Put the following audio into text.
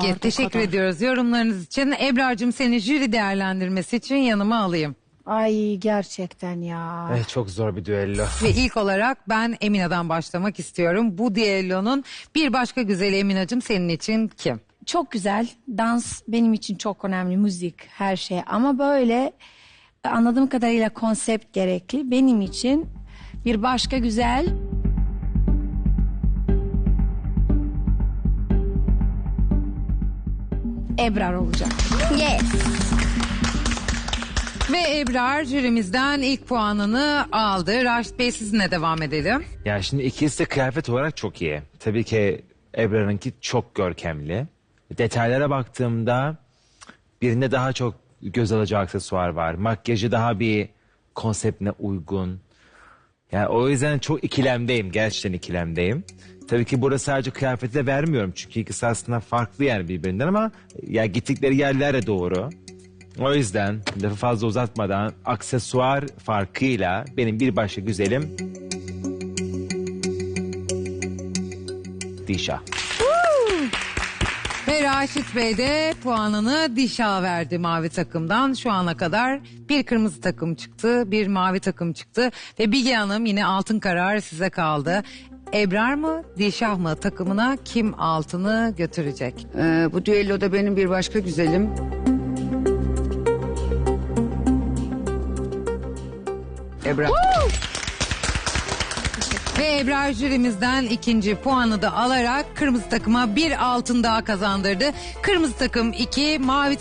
Peki Artık teşekkür kadar. ediyoruz yorumlarınız için. Ebrar'cığım seni jüri değerlendirmesi için yanıma alayım. Ay gerçekten ya. Eh, çok zor bir düello. Ve ilk olarak ben Emina'dan başlamak istiyorum. Bu düellonun bir başka güzeli Emina'cığım senin için kim? Çok güzel. Dans benim için çok önemli. Müzik, her şey. Ama böyle anladığım kadarıyla konsept gerekli. Benim için bir başka güzel Ebrar olacak. Yes. Ve Ebrar jürimizden ilk puanını aldı. Raşit Bey sizinle devam edelim. Yani şimdi ikisi de kıyafet olarak çok iyi. Tabii ki Ebrar'ınki çok görkemli. Detaylara baktığımda birinde daha çok göz alıcı aksesuar var. Makyajı daha bir konseptine uygun. Yani o yüzden çok ikilemdeyim. Gerçekten ikilemdeyim. Tabii ki burada sadece kıyafeti de vermiyorum. Çünkü ikisi aslında farklı yani birbirinden ama ya gittikleri yerler de doğru. O yüzden lafı fazla uzatmadan aksesuar farkıyla benim bir başka güzelim Dişa. Ve Raşit Bey de puanını Dişa verdi mavi takımdan. Şu ana kadar bir kırmızı takım çıktı, bir mavi takım çıktı. Ve Bilge Hanım yine altın karar size kaldı. Ebrar mı, Dişah mı takımına kim altını götürecek? Ee, bu düelloda benim bir başka güzelim. Ebrar. Ve Ebrar jürimizden ikinci puanı da alarak kırmızı takıma bir altın daha kazandırdı. Kırmızı takım iki, mavi